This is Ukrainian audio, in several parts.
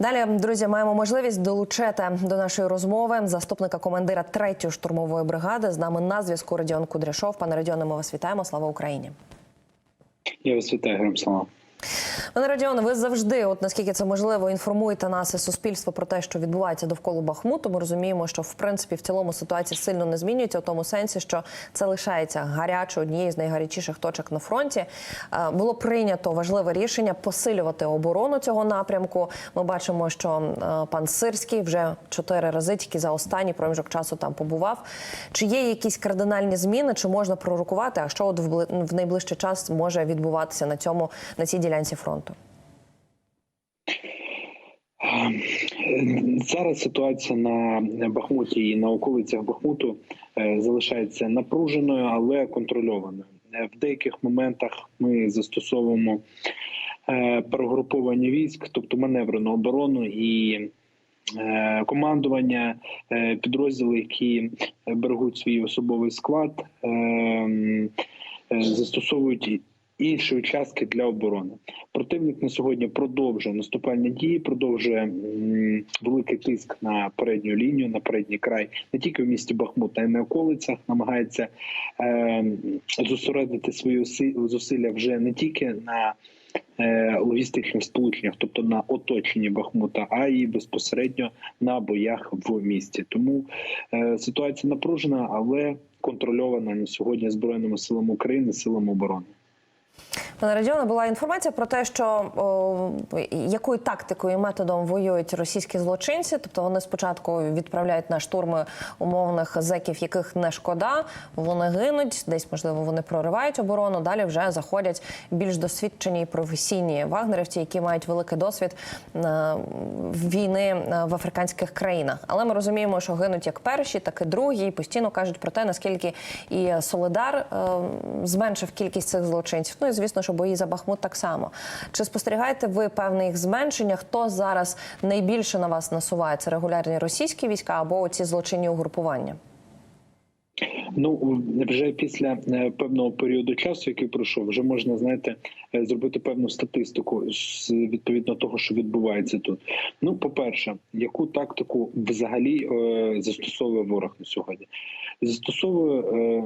Далі, друзі, маємо можливість долучити до нашої розмови заступника командира 3-ї штурмової бригади. З нами на зв'язку Радіон Кудряшов. Пане Радіоне, ми вас вітаємо. Слава Україні. Я вас вітаю, героям слава. Пане Радіоне, ви завжди, от наскільки це можливо, інформуєте нас і суспільство про те, що відбувається довкола Бахмуту. Ми розуміємо, що в принципі в цілому ситуація сильно не змінюється, в тому сенсі, що це лишається гарячою однією з найгарячіших точок на фронті. Е, Було прийнято важливе рішення посилювати оборону цього напрямку. Ми бачимо, що е, пан Сирський вже чотири рази тільки за останній проміжок часу там побував. Чи є якісь кардинальні зміни, чи можна пророкувати? А що от в найближчий час може відбуватися на цьому на цій ділянці фронту? Зараз ситуація на Бахмуті і на околицях Бахмуту е, залишається напруженою, але контрольованою. Е, В деяких моментах ми застосовуємо е, перегруповання військ, тобто маневрену оборону і командування підрозділи, які берегуть свій особовий склад, е, м, е, застосовують інші участки для оборони. Противник на сьогодні продовжує наступальні дії, продовжує великий тиск на передню лінію, на передній край, не тільки в місті Бахмут, а й на околицях. Намагається е, зосередити свої уси- зусилля вже не тільки на е, логістичних сполученнях, тобто на оточенні Бахмута, а й безпосередньо на боях в місті. Тому е, ситуація напружена, але контрольована на сьогодні збройними силами України, силами оборони. Пане Радіоне, була інформація про те, що о, якою тактикою і методом воюють російські злочинці. Тобто вони спочатку відправляють на штурми умовних зеків, яких не шкода. Вони гинуть, десь можливо вони проривають оборону. Далі вже заходять більш досвідчені і професійні вагнерівці, які мають великий досвід е, війни е, в африканських країнах. Але ми розуміємо, що гинуть як перші, так і другі, і постійно кажуть про те, наскільки і Солидар е, зменшив кількість цих злочинців. Ну і звісно, що бої за Бахмут так само. Чи спостерігаєте ви певне їх зменшення? Хто зараз найбільше на вас насувається? Регулярні російські війська або ці злочинні угрупування? Ну вже після е, певного періоду часу, який пройшов, вже можна знаєте е, зробити певну статистику відповідно того, що відбувається тут. Ну, по перше, яку тактику взагалі е, застосовує ворог на сьогодні? Застосовує,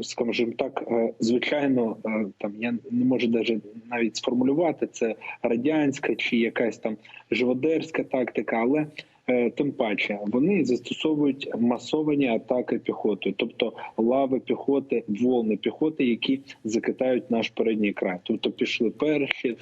скажімо так, звичайно, там я не можу навіть навіть сформулювати це радянська чи якась там живодерська тактика, але Тим паче вони застосовують масовані атаки піхотою, тобто лави піхоти, волни піхоти, які закитають наш передній край. Тобто пішли перші,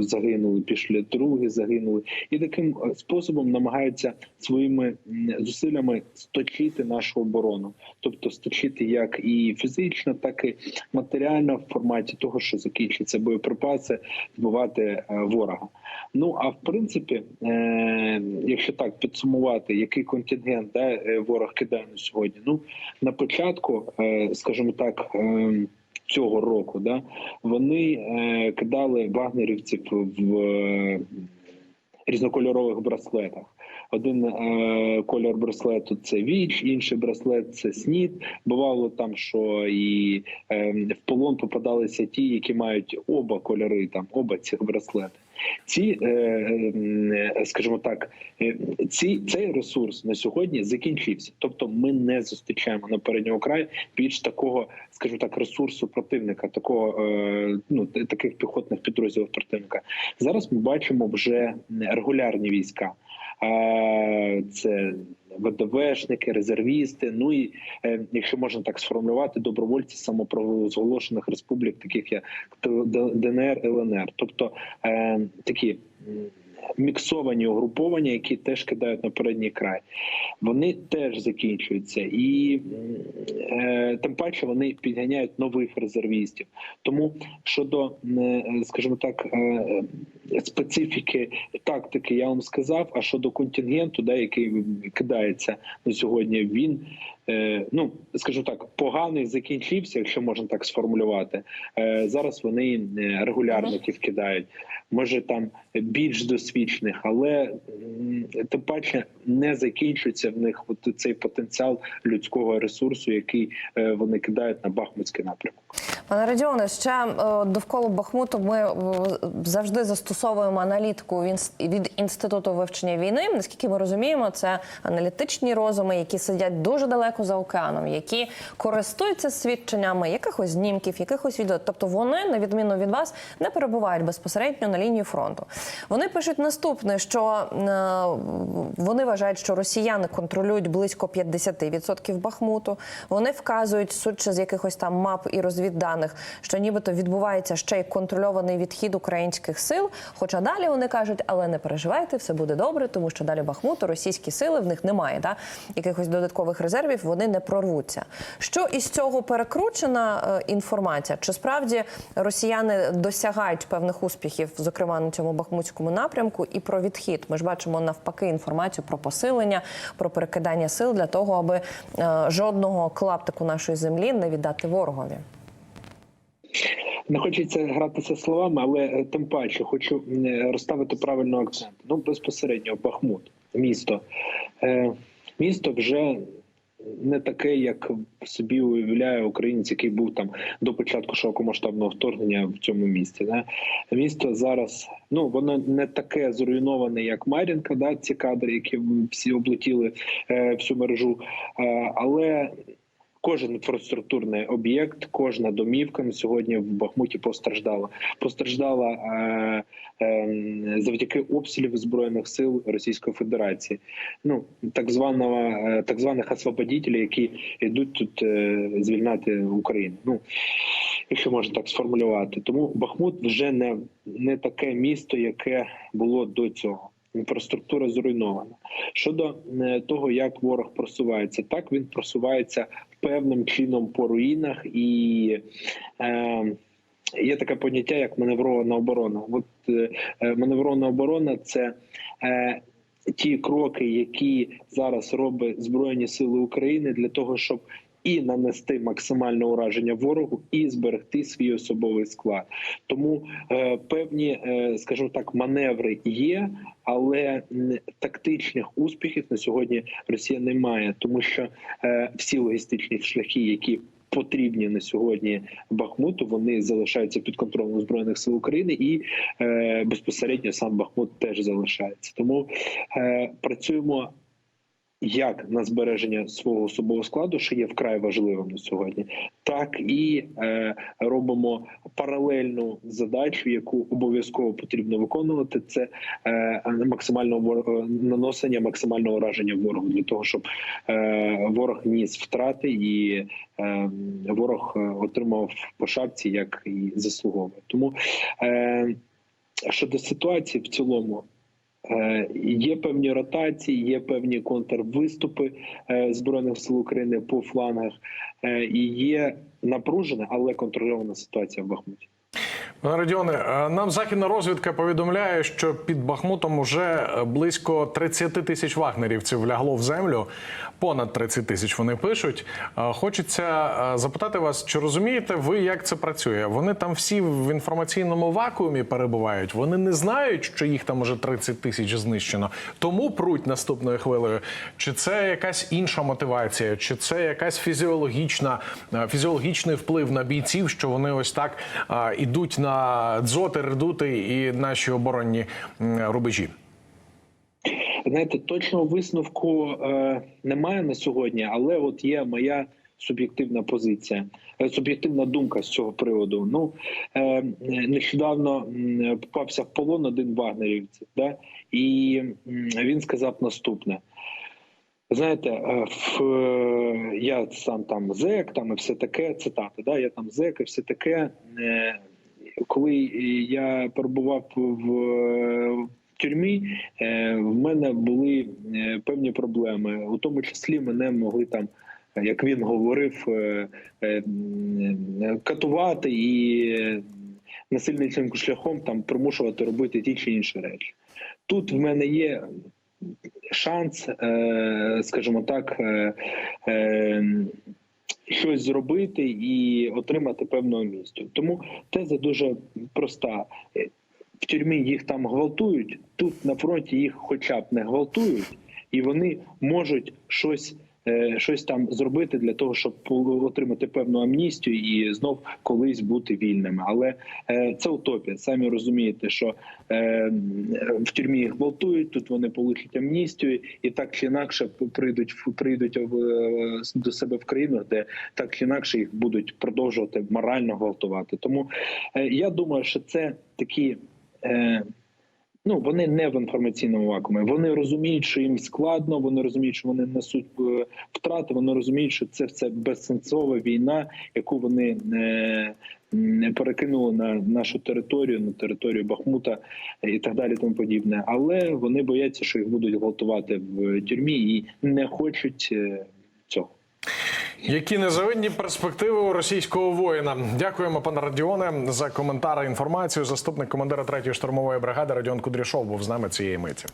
загинули, пішли другі, загинули, і таким е, способом намагаються своїми зусиллями сточити нашу оборону, тобто сточити як і фізично, так і матеріально в форматі того, що закінчаться боєприпаси, збивати е, ворога. Ну а в принципі, е, якщо так підсумувати, який контингент да, е, ворог кидає на сьогодні? Ну на початку, е, скажімо так. Е, Цього року да вони е, кидали вагнерівців в е, різнокольорових браслетах. Один е, кольор браслету це віч, інший браслет це снід. Бувало там, що і е, в полон попадалися ті, які мають оба кольори, там оба цих браслети. Ці, е, е, скажімо так, е, ці цей ресурс на сьогодні закінчився. Тобто, ми не зустрічаємо на передньому краї більш такого, скажімо так, ресурсу противника, такого ну таких піхотних підрозділів противника. Зараз ми бачимо вже регулярні війська. Це ВДВшники, резервісти. Ну і е, якщо можна так сформулювати, добровольці самопровозголошених республік, таких як ДНР, ЛНР, тобто е, такі міксовані угруповання, які теж кидають на передній край. Вони теж закінчуються, і е, тим паче вони підганяють нових резервістів. Тому щодо, скажімо так, специфіки тактики, я вам сказав. А щодо контингенту, да, який кидається на сьогодні, він е, ну скажу так, поганий закінчився, якщо можна так сформулювати. Е, зараз вони е, регулярників кидають. Може там більш досвідчених, але тим паче не закінчується в них от цей потенціал людського ресурсу, який е, вони кидають на Бахмутський напрямок. Пане Радіоне, ще е, довкола Бахмуту ми завжди застосовуємо аналітику він- від інституту вивчення війни. Наскільки ми розуміємо, це аналітичні розуми, які сидять дуже далеко за океаном, які користуються свідченнями якихось знімків, якихось відео. Тобто вони, на відміну від вас, не перебувають безпосередньо на лінії фронту. Вони пишуть наступне, що е, вони вважають, що росіяни контролюють близько 50% Бахмуту. Вони вказують, судячи з якихось там мап і розвідданих, що нібито відбувається ще й контрольований відхід українських сил. Хоча далі вони кажуть, але не переживайте, все буде добре, тому що далі Бахмуту російські сили в них немає. Да? Якихось додаткових резервів вони не прорвуться. Що із цього перекручена е, інформація? Чи справді росіяни досягають певних успіхів, зокрема на цьому бахмутському напрямку, і про відхід? Ми ж бачимо навпаки інформацію про посилення, про перекидання сил для того, аби е, жодного клаптику нашої землі не віддати ворогові. Не хочеться гратися словами, але е, тим паче хочу е, розставити правильно акцент. Ну безпосередньо Бахмут, місто. Е, Місто вже не таке, як собі уявляє українець, який був там до початку широкомасштабного вторгнення в цьому місті. Да? Місто зараз ну воно не таке зруйноване, як Мар'їнка, да, ці кадри, які всі облетіли е, всю мережу. Е, але Кожен інфраструктурний об'єкт, кожна домівка сьогодні в Бахмуті постраждала. Постраждала е, е, завдяки обстрілів збройних сил Російської Федерації. Ну так званого е, так званих освободітелів, які йдуть тут е, звільняти Україну. Ну якщо можна так сформулювати, тому Бахмут вже не, не таке місто, яке було до цього. Інфраструктура зруйнована. Щодо е, того, як ворог просувається, так він просувається певним чином по руїнах, і е, є таке поняття, як маневрована оборона. От е, е, маневрована оборона це е, ті кроки, які зараз робить Збройні Сили України для того, щоб і нанести максимальне ураження ворогу, і зберегти свій особовий склад. Тому е, певні, е, скажімо так, маневри є, але тактичних успіхів на сьогодні Росія не має, тому що е, всі логістичні шляхи, які Потрібні на сьогодні Бахмуту, вони залишаються під контролем збройних сил України, і е, безпосередньо сам Бахмут теж залишається. Тому е, працюємо як на збереження свого особового складу, що є вкрай важливим на сьогодні, так і е, робимо паралельну задачу, яку обов'язково потрібно виконувати. Це е, максимальне вор- е, наносення максимального ураження ворогу для того, щоб е, ворог ніс втрати і е, ворог е, отримав по шапці, як і заслуговує. Тому е, щодо ситуації в цілому. Е, Є певні ротації, є певні контрвиступи е, збройних сил України по флангах, е, і є напружена, але контрольована ситуація в Бахмуті. Пане е, нам західна розвідка повідомляє, що під Бахмутом уже близько 30 тисяч вагнерівців лягло в землю. Понад 30 тисяч вони пишуть. Е, Хочеться е, запитати вас, чи розумієте ви, як це працює? Вони там всі в інформаційному вакуумі перебувають. Вони не знають, що їх там уже 30 тисяч знищено. Тому пруть наступною хвилею. Чи це якась інша мотивація, чи це якась фізіологічна е, фізіологічний вплив на бійців, що вони ось так е, ідуть на дзоти, редути і наші оборонні рубежі? Знаєте, точного висновку е, немає на сьогодні, але от є моя суб'єктивна позиція, е, суб'єктивна думка з цього приводу. Ну е, нещодавно попався в полон один вагнерівців, да, і він сказав наступне. Знаєте, е, в, е, я сам там зек, там і все таке, цитата, да, я там зек і все таке. Е, Коли я перебував в е, тюрмі, е, в мене були е, певні проблеми. У тому числі мене могли там, як він говорив, е, е, катувати і е, насильницьким шляхом там примушувати робити ті чи інші речі. Тут в мене є шанс, е, скажімо так, е, е, щось зробити і отримати певного місця. Тому теза дуже проста. Е, в тюрмі їх там гвалтують, тут на фронті їх хоча б не гвалтують, і вони можуть щось. Е, Щось там зробити для того, щоб отримати певну амністію і знов колись бути вільними. Але е, це утопія. Самі розумієте, що е, в тюрмі їх гвалтують, тут вони получать амністію, і так чи інакше прийдуть прийдуть до себе в країну, де так чи інакше їх будуть продовжувати морально гвалтувати. Тому я думаю, що це такі. Ну, вони не в інформаційному вакуумі. Вони розуміють, що їм складно, вони розуміють, що вони несуть е, втрати. Вони розуміють, що це все безсенсова війна, яку вони е, м, перекинули на нашу територію, на територію Бахмута і так далі, тому подібне. Але вони бояться, що їх будуть гвалтувати в тюрмі і не хочуть е. Які незавидні перспективи у російського воїна. Дякуємо, пане Радіоне, за коментар і інформацію. Заступник командира 3-ї штурмової бригади Радіон Кудряшов був з нами цієї миті.